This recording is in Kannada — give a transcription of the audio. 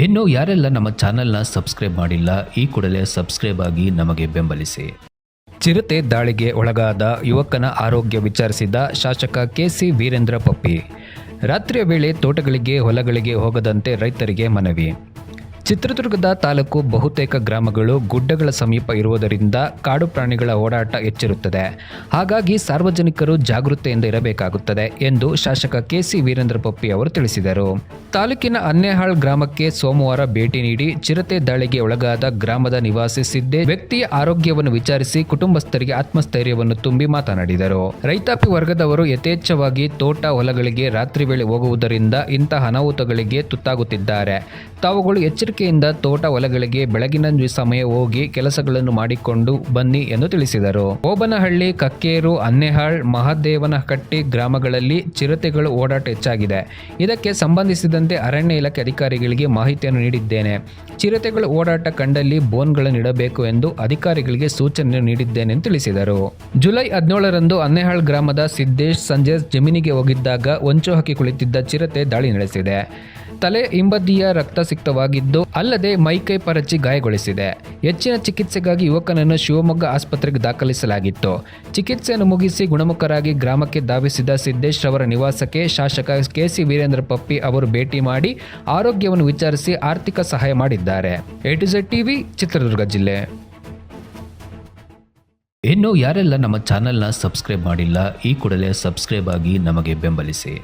ಇನ್ನು ಯಾರೆಲ್ಲ ನಮ್ಮ ಚಾನೆಲ್ನ ಸಬ್ಸ್ಕ್ರೈಬ್ ಮಾಡಿಲ್ಲ, ಈ ಕೂಡಲೇ ಸಬ್ಸ್ಕ್ರೈಬ್ ಆಗಿ ನಮಗೆ ಬೆಂಬಲಿಸಿ. ಚಿರತೆ ದಾಳಿಗೆ ಒಳಗಾದ ಯುವಕನ ಆರೋಗ್ಯ ವಿಚಾರಿಸಿದ ಶಾಸಕ ಕೆಸಿ ವೀರೇಂದ್ರ ಪಪ್ಪಿ. ರಾತ್ರಿಯ ವೇಳೆ ತೋಟಗಳಿಗೆ, ಹೊಲಗಳಿಗೆ ಹೋಗದಂತೆ ರೈತರಿಗೆ ಮನವಿ. ಚಿತ್ರದುರ್ಗದ ತಾಲೂಕು ಬಹುತೇಕ ಗ್ರಾಮಗಳು ಗುಡ್ಡಗಳ ಸಮೀಪ ಇರುವುದರಿಂದ ಕಾಡು ಪ್ರಾಣಿಗಳ ಓಡಾಟ ಹೆಚ್ಚಿರುತ್ತದೆ ಹಾಗಾಗಿ ಸಾರ್ವಜನಿಕರು ಜಾಗೃತೆಯಿಂದ ಇರಬೇಕಾಗುತ್ತದೆ ಎಂದು ಶಾಸಕ ಕೆಸಿ ವೀರೇಂದ್ರ ಪಪ್ಪಿ ಅವರು ತಿಳಿಸಿದರು. ತಾಲೂಕಿನ ಅನ್ನೇಹಾಳ್ ಗ್ರಾಮಕ್ಕೆ ಸೋಮವಾರ ಭೇಟಿ ನೀಡಿ ಚಿರತೆ ದಾಳಿಗೆ ಒಳಗಾದ ಗ್ರಾಮದ ನಿವಾಸಿ ಸಿದ್ದೆ ವ್ಯಕ್ತಿಯ ಆರೋಗ್ಯವನ್ನು ವಿಚಾರಿಸಿ ಕುಟುಂಬಸ್ಥರಿಗೆ ಆತ್ಮಸ್ಥೈರ್ಯವನ್ನು ತುಂಬಿ ಮಾತನಾಡಿದರು. ರೈತಾಪಿ ವರ್ಗದವರು ಯಥೇಚ್ಛವಾಗಿ ತೋಟ ಹೊಲಗಳಿಗೆ ರಾತ್ರಿ ವೇಳೆ ಹೋಗುವುದರಿಂದ ಇಂತಹ ಅನಾಹುತಗಳಿಗೆ ತುತ್ತಾಗುತ್ತಿದ್ದಾರೆ. ತಾವುಗಳು ಎಚ್ಚರಿಕೆಯಿಂದ ತೋಟ ಹೊಲಗಳಿಗೆ ಬೆಳಗಿನ ಸಮಯ ಹೋಗಿ ಕೆಲಸಗಳನ್ನು ಮಾಡಿಕೊಂಡು ಬನ್ನಿ ಎಂದು ತಿಳಿಸಿದರು. ಓಬನಹಳ್ಳಿ, ಕಕ್ಕೇರು, ಅನ್ನೆಹಾಳ್ ಮಹಾದೇವನಕಟ್ಟಿ ಗ್ರಾಮಗಳಲ್ಲಿ ಚಿರತೆಗಳು ಓಡಾಟ ಹೆಚ್ಚಾಗಿದೆ. ಇದಕ್ಕೆ ಸಂಬಂಧಿಸಿದಂತೆ ಅರಣ್ಯ ಇಲಾಖೆ ಅಧಿಕಾರಿಗಳಿಗೆ ಮಾಹಿತಿಯನ್ನು ನೀಡಿದ್ದೇನೆ. ಚಿರತೆಗಳು ಓಡಾಟ ಕಂಡಲ್ಲಿ ಬೋನ್ಗಳನ್ನು ಇಡಬೇಕು ಎಂದು ಅಧಿಕಾರಿಗಳಿಗೆ ಸೂಚನೆ ನೀಡಿದ್ದೇನೆ ಎಂದು ತಿಳಿಸಿದರು. ಜುಲೈ ಹದಿನೇಳರಂದು ಅನ್ನೆಹಾಳ್ ಗ್ರಾಮದ ಸಿದ್ದೇಶ್ ಸಂಜೆ ಜಮೀನಿಗೆ ಹೋಗಿದ್ದಾಗ ಹೊಂಚು ಹಾಕಿ ಕುಳಿತಿದ್ದ ಚಿರತೆ ದಾಳಿ ನಡೆಸಿದೆ. ತಲೆ ಹಿಂಬದಿಯ ರಕ್ತಸಿಕ್ತವಾಗಿದ್ದು ಅಲ್ಲದೆ ಮೈಕೈ ಪರಚಿ ಗಾಯಗೊಳಿಸಿದೆ. ಹೆಚ್ಚಿನ ಚಿಕಿತ್ಸೆಗಾಗಿ ಯುವಕನನ್ನು ಶಿವಮೊಗ್ಗ ಆಸ್ಪತ್ರೆಗೆ ದಾಖಲಿಸಲಾಗಿತ್ತು. ಚಿಕಿತ್ಸೆಯನ್ನು ಮುಗಿಸಿ ಗುಣಮುಖರಾಗಿ ಗ್ರಾಮಕ್ಕೆ ಧಾವಿಸಿದ ಸಿದ್ದೇಶ್ ಅವರ ನಿವಾಸಕ್ಕೆ ಶಾಸಕ ಕೆಸಿ ವೀರೇಂದ್ರ ಪಪ್ಪಿ ಅವರು ಭೇಟಿ ಮಾಡಿ ಆರೋಗ್ಯವನ್ನು ವಿಚಾರಿಸಿ ಆರ್ಥಿಕ ಸಹಾಯ ಮಾಡಿದ್ದಾರೆ. ಎ ಟಿವಿ, ಚಿತ್ರದುರ್ಗ ಜಿಲ್ಲೆ. ಇನ್ನು ಯಾರೆಲ್ಲ ನಮ್ಮ ಚಾನೆಲ್ನ ಸಬ್ಸ್ಕ್ರೈಬ್ ಮಾಡಿಲ್ಲ ಈ ಕೂಡಲೇ ಸಬ್ಸ್ಕ್ರೈಬ್ ಆಗಿ ನಮಗೆ ಬೆಂಬಲಿಸಿ.